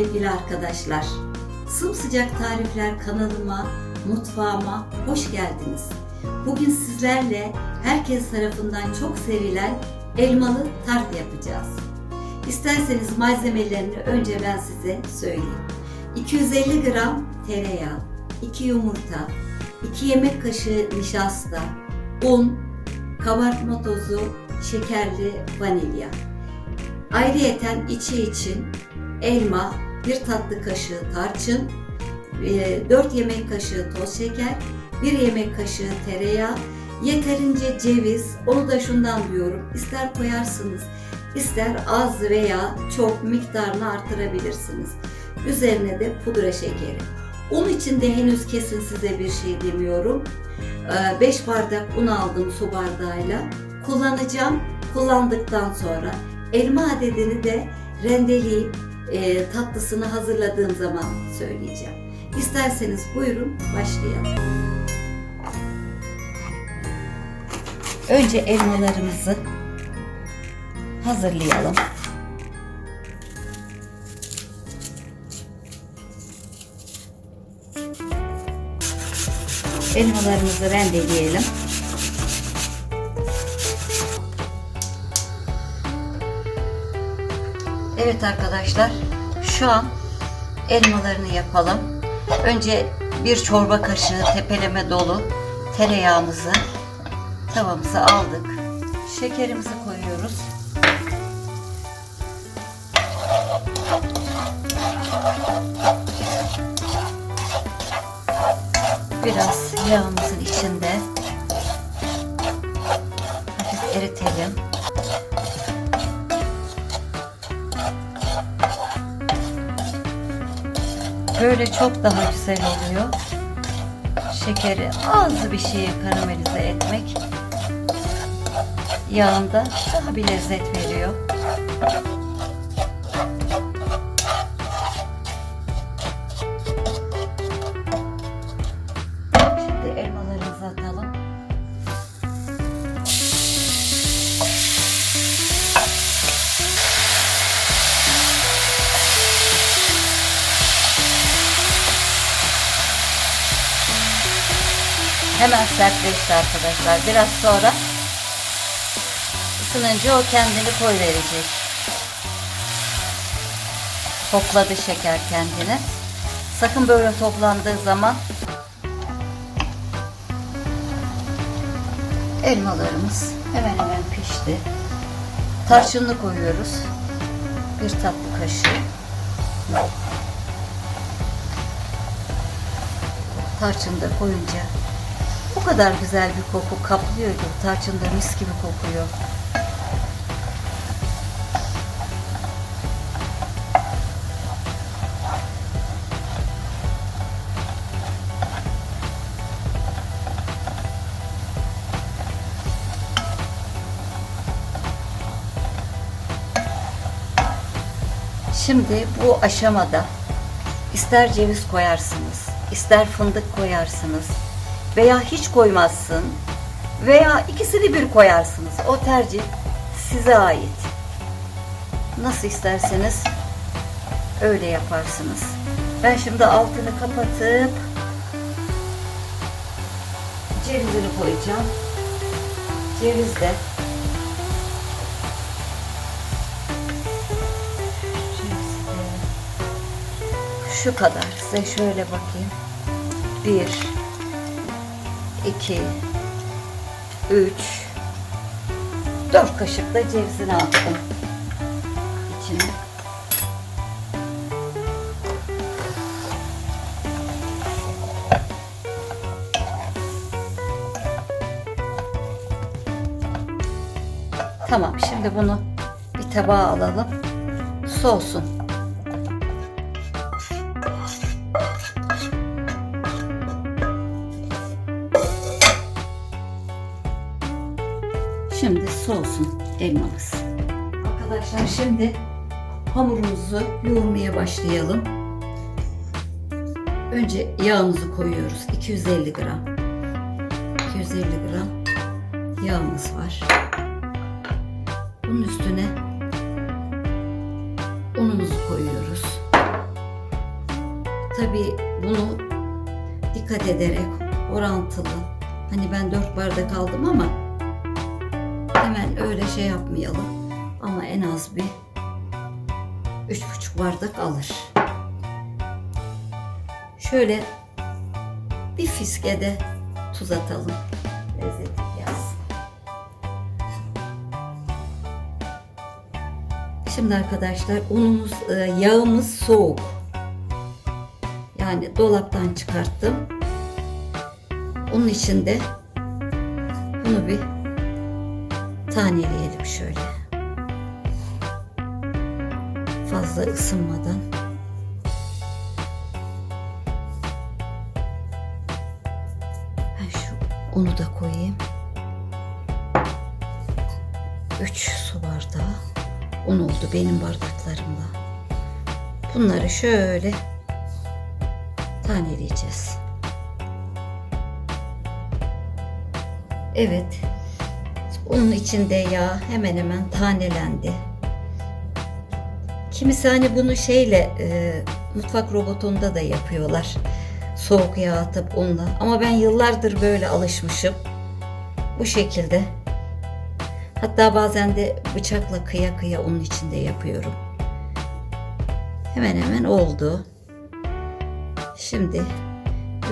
Sevgili arkadaşlar. Sımsıcak Tarifler kanalıma, mutfağıma hoş geldiniz. Bugün sizlerle herkes tarafından çok sevilen elmalı tart yapacağız. İsterseniz malzemelerini önce ben size söyleyeyim. 250 gram tereyağı, 2 yumurta, 2 yemek kaşığı nişasta, un, kabartma tozu, şekerli vanilya. Ayrıyeten içi için elma, bir tatlı kaşığı tarçın, 4 yemek kaşığı toz şeker, 1 yemek kaşığı tereyağı, yeterince ceviz, onu da şundan diyorum, ister koyarsınız, ister az veya çok miktarını artırabilirsiniz. Üzerine de pudra şekeri. Un için de henüz kesin size bir şey demiyorum. 5 bardak un aldım su bardağıyla. Kullanacağım. Kullandıktan sonra elma adedini de rendeleyip e, tatlısını hazırladığım zaman söyleyeceğim. İsterseniz buyurun başlayalım. Önce elmalarımızı hazırlayalım. Elmalarımızı rendeleyelim. Evet arkadaşlar, şu an elmalarını yapalım. Önce bir çorba kaşığı tepeleme dolu tereyağımızı tavamıza aldık. Şekerimizi koyuyoruz. Biraz yağımızın içinde hafif eritelim. Böyle çok daha güzel oluyor. Şekeri az bir şeye karamelize etmek yağında daha bir lezzet veriyor. Hemen sertleşti arkadaşlar. Biraz sonra ısınınca o kendini koy verecek. Topladı şeker kendini. Sakın böyle toplandığı zaman elmalarımız hemen hemen pişti. Tarçınlı koyuyoruz. Bir tatlı kaşığı. Tarçın da koyunca o kadar güzel bir koku kaplıyor ki tarçın da mis gibi kokuyor. Şimdi bu aşamada ister ceviz koyarsınız, ister fındık koyarsınız veya hiç koymazsın veya ikisini bir koyarsınız. O tercih size ait. Nasıl isterseniz öyle yaparsınız. Ben şimdi altını kapatıp cevizini koyacağım. Ceviz de şu kadar. Size şöyle bakayım. Bir, iki, üç, dört kaşık da cevizini attım. İçine. Tamam şimdi bunu bir tabağa alalım. Soğusun. Şimdi soğusun elmamız. Arkadaşlar şimdi hamurumuzu yoğurmaya başlayalım. Önce yağımızı koyuyoruz. 250 gram. 250 gram yağımız var. Bunun üstüne unumuzu koyuyoruz. tabii bunu dikkat ederek orantılı. Hani ben 4 bardak aldım ama hemen öyle şey yapmayalım. Ama en az bir üç buçuk bardak alır. Şöyle bir fiske de tuz atalım. Lezzeti gelsin. Şimdi arkadaşlar unumuz, e, yağımız soğuk. Yani dolaptan çıkarttım. Onun içinde bunu bir taneleyelim şöyle. Fazla ısınmadan. Ben şu unu da koyayım. 3 su bardağı un oldu benim bardaklarımda. Bunları şöyle taneleyeceğiz. Evet. Onun içinde yağ hemen hemen tanelendi. Kimisi hani bunu şeyle e, mutfak robotunda da yapıyorlar. Soğuk yağ atıp unla. Ama ben yıllardır böyle alışmışım. Bu şekilde. Hatta bazen de bıçakla kıya kıya onun içinde yapıyorum. Hemen hemen oldu. Şimdi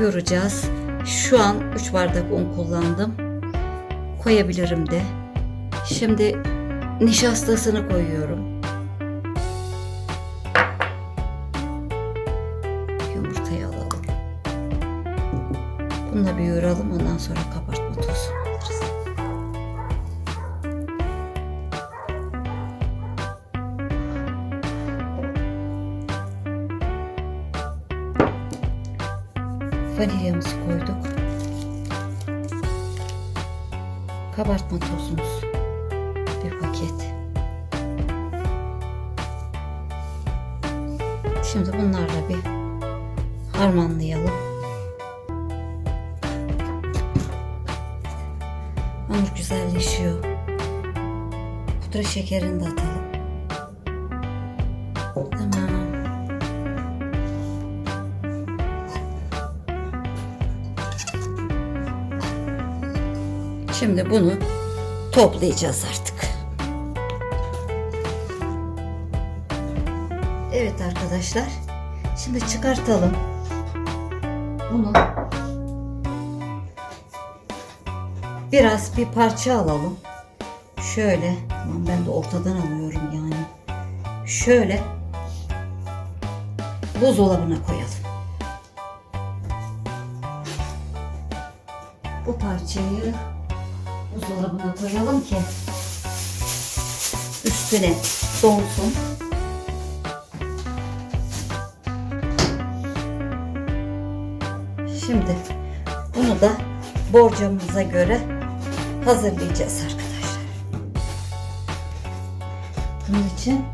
yoğuracağız. Şu an 3 bardak un kullandım. Koyabilirim de. Şimdi nişastasını koyuyorum. Yumurtayı alalım. Bununla bir yoğuralım ondan sonra kabartma tozunu Kabartma tozumuz. Bir paket. Şimdi bunlarla bir harmanlayalım. Hamur güzelleşiyor. Pudra şekerini de atalım. Şimdi bunu toplayacağız artık. Evet arkadaşlar. Şimdi çıkartalım. Bunu biraz bir parça alalım. Şöyle. Ben de ortadan alıyorum yani. Şöyle buzdolabına koyalım. Bu parçayı buzdolabına koyalım ki üstüne donsun. Şimdi bunu da borcamıza göre hazırlayacağız arkadaşlar. Bunun için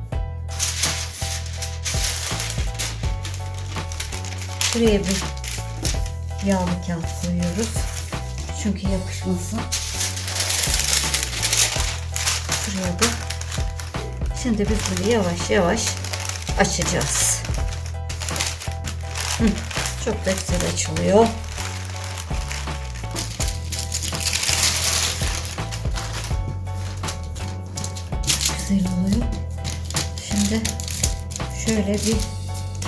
şuraya bir yağlı kağıt koyuyoruz. Çünkü yapışmasın. Şuraya da. Şimdi biz bunu yavaş yavaş açacağız. Hı, çok da güzel açılıyor. Güzel oluyor. Şimdi şöyle bir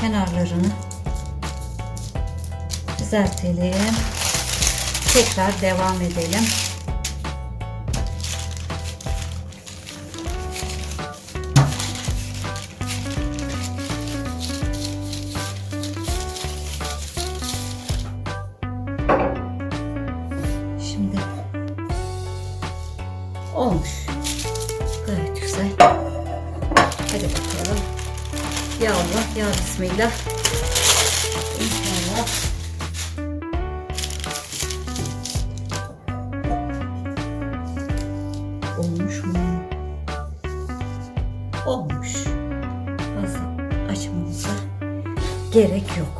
kenarlarını düzeltelim. Tekrar devam edelim. Ya Allah ya Bismillah. İnşallah. Olmuş mu? Olmuş. Fazla açmamıza gerek yok.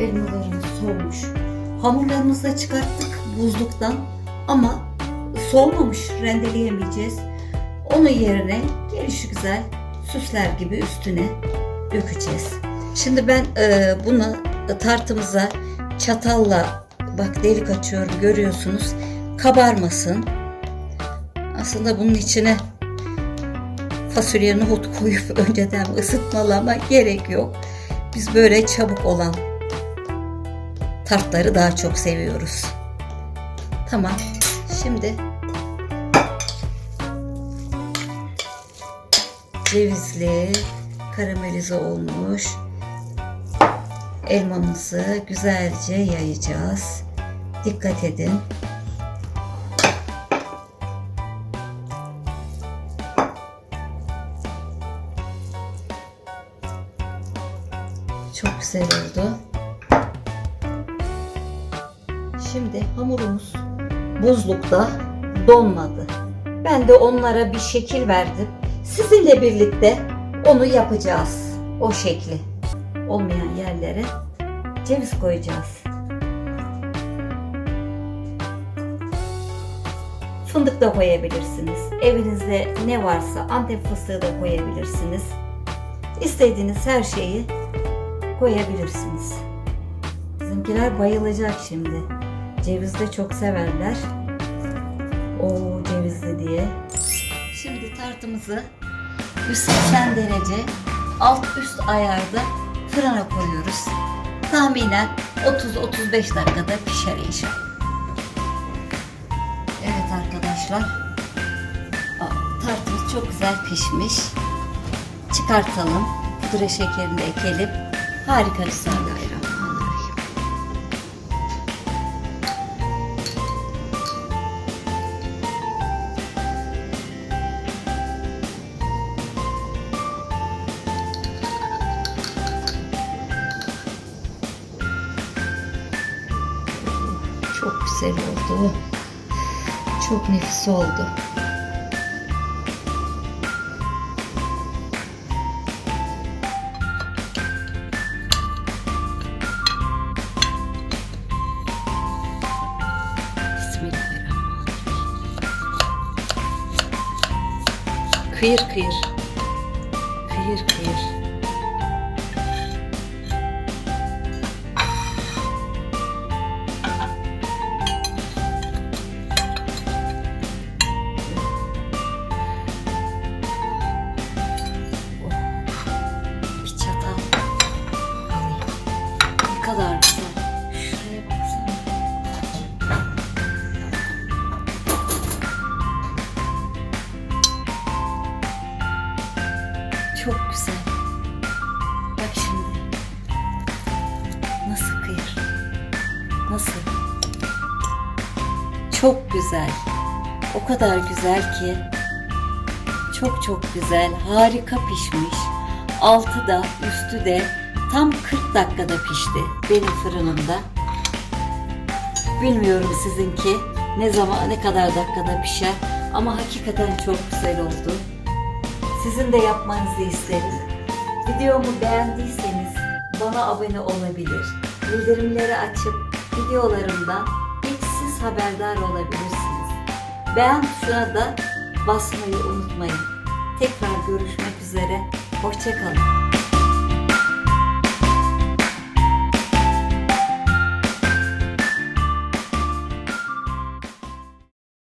Elmalarımız soğumuş. Hamurlarımızı da çıkarttık buzluktan ama soğumamış rendeleyemeyeceğiz. Onun yerine gelişi güzel süsler gibi üstüne dökeceğiz. Şimdi ben e, bunu tartımıza çatalla bak delik açıyorum görüyorsunuz. Kabarmasın. Aslında bunun içine fasulye nohut koyup önceden ısıtmalama gerek yok. Biz böyle çabuk olan tartları daha çok seviyoruz. Tamam. Şimdi cevizli, karamelize olmuş elmamızı güzelce yayacağız. Dikkat edin. Çok güzel oldu. Şimdi hamurumuz buzlukta donmadı. Ben de onlara bir şekil verdim. Sizinle birlikte onu yapacağız. O şekli. Olmayan yerlere ceviz koyacağız. Fındık da koyabilirsiniz. Evinizde ne varsa antep fıstığı da koyabilirsiniz. İstediğiniz her şeyi koyabilirsiniz. Bizimkiler bayılacak şimdi. Ceviz de çok severler. O cevizli diye. Şimdi tartımızı 180 derece alt üst ayarda fırına koyuyoruz. Tahminen 30-35 dakikada pişer inşallah. Evet arkadaşlar. Tartımız çok güzel pişmiş. Çıkartalım. Pudra şekerini ekelim. Harika bir. Güzel oldu. Çok nefis oldu. Bismillahirrahmanirrahim. Kıyır. Kıyır Çok güzel. Bak şimdi. Nasıl kıyır? Nasıl? Çok güzel. O kadar güzel ki. Çok çok güzel. Harika pişmiş. Altı da üstü de tam 40 dakikada pişti benim fırınımda. Bilmiyorum sizinki ne zaman ne kadar dakikada pişer ama hakikaten çok güzel oldu. Sizin de yapmanızı isterim. Videomu beğendiyseniz bana abone olabilir. Bildirimleri açıp videolarımdan ilk siz haberdar olabilirsiniz. Beğen tuşuna da basmayı unutmayın. Tekrar görüşmek üzere. Hoşçakalın.